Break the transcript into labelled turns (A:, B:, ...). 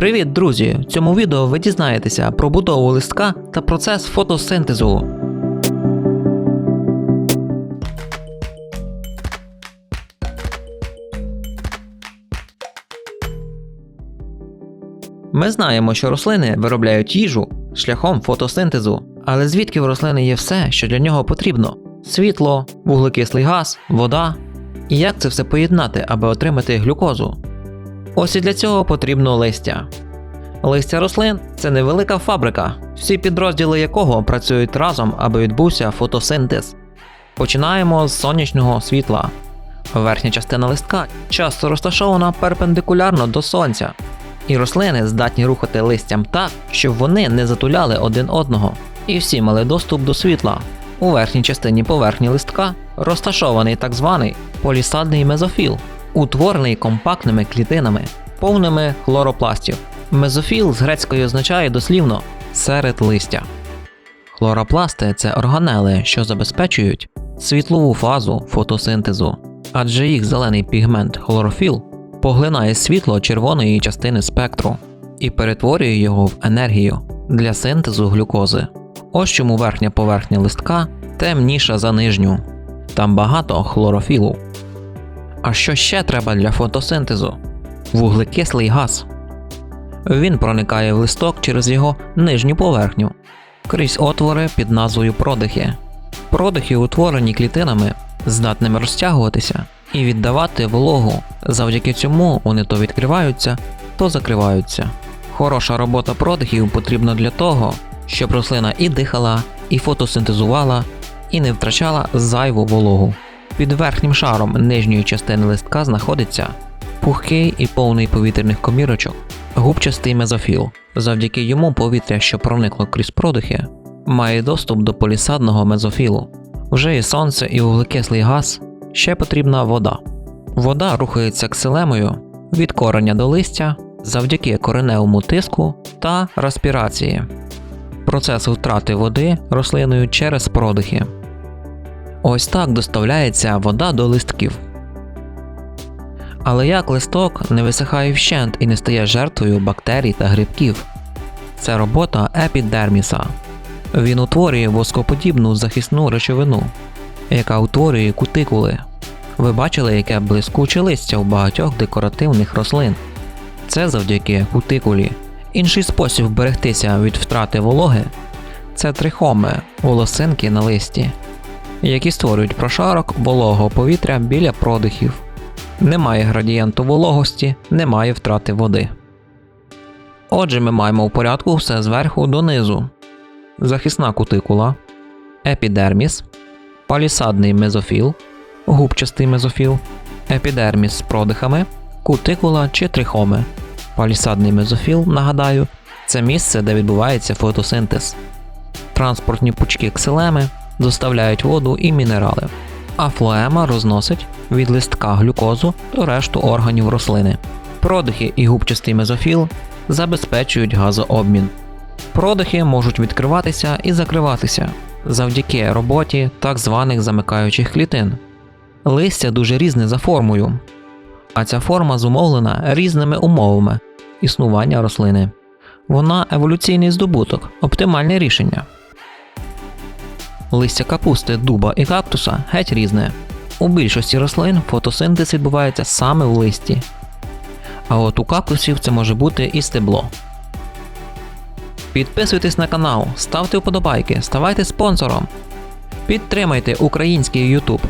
A: Привіт, друзі! В цьому відео ви дізнаєтеся про будову листка та процес фотосинтезу. Ми знаємо, що рослини виробляють їжу шляхом фотосинтезу, але звідки в рослини є все, що для нього потрібно: світло, вуглекислий газ, вода. І як це все поєднати, аби отримати глюкозу? Ось і для цього потрібно листя. Листя рослин це невелика фабрика, всі підрозділи якого працюють разом, аби відбувся фотосинтез. Починаємо з сонячного світла. Верхня частина листка часто розташована перпендикулярно до сонця, і рослини здатні рухати листям так, щоб вони не затуляли один одного, і всі мали доступ до світла. У верхній частині поверхні листка розташований так званий полісадний мезофіл, утворений компактними клітинами, повними хлоропластів. Мезофіл з грецької означає дослівно серед листя. Хлоропласти це органели, що забезпечують світлову фазу фотосинтезу, адже їх зелений пігмент хлорофіл поглинає світло червоної частини спектру і перетворює його в енергію для синтезу глюкози. Ось чому верхня поверхня листка темніша за нижню. Там багато хлорофілу. А що ще треба для фотосинтезу? Вуглекислий газ. Він проникає в листок через його нижню поверхню, крізь отвори під назвою продихи. Продихи утворені клітинами, здатними розтягуватися і віддавати вологу. Завдяки цьому вони то відкриваються, то закриваються. Хороша робота продихів потрібна для того, щоб рослина і дихала, і фотосинтезувала, і не втрачала зайву вологу. Під верхнім шаром нижньої частини листка знаходиться пухкий і повний повітряних комірочок, губчастий мезофіл. Завдяки йому повітря, що проникло крізь продихи, має доступ до полісадного мезофілу. Вже і сонце, і вуглекислий газ, ще потрібна вода. Вода рухається ксилемою від кореня до листя завдяки кореневому тиску та респірації. Процес втрати води рослиною через продихи. Ось так доставляється вода до листків. Але як листок не висихає вщент і не стає жертвою бактерій та грибків? Це робота епідерміса. Він утворює воскоподібну захисну речовину, яка утворює кутикули. Ви бачили, яке блискуче листя у багатьох декоративних рослин. Це завдяки кутикулі. Інший спосіб вберегтися від втрати вологи це трихоми, волосинки на листі, які створюють прошарок вологого повітря біля продихів. Немає градієнту вологості, немає втрати води. Отже, ми маємо у порядку все зверху донизу: захисна кутикула, епідерміс, палісадний мезофіл, губчастий мезофіл, епідерміс з продихами, кутикула чи трихоми. Палісадний мезофіл, нагадаю, це місце, де відбувається фотосинтез. Транспортні пучки ксилеми доставляють воду і мінерали, а флоема розносить від листка глюкозу до решту органів рослини. Продихи і губчастий мезофіл забезпечують газообмін. Продихи можуть відкриватися і закриватися завдяки роботі так званих замикаючих клітин. Листя дуже різне за формою, а ця форма зумовлена різними умовами існування рослини. Вона еволюційний здобуток, оптимальне рішення. Листя капусти, дуба і кактуса геть різне. У більшості рослин фотосинтез відбувається саме в листі. А от у кактусів це може бути і стебло. Підписуйтесь на канал, ставте вподобайки, ставайте спонсором. Підтримайте український YouTube.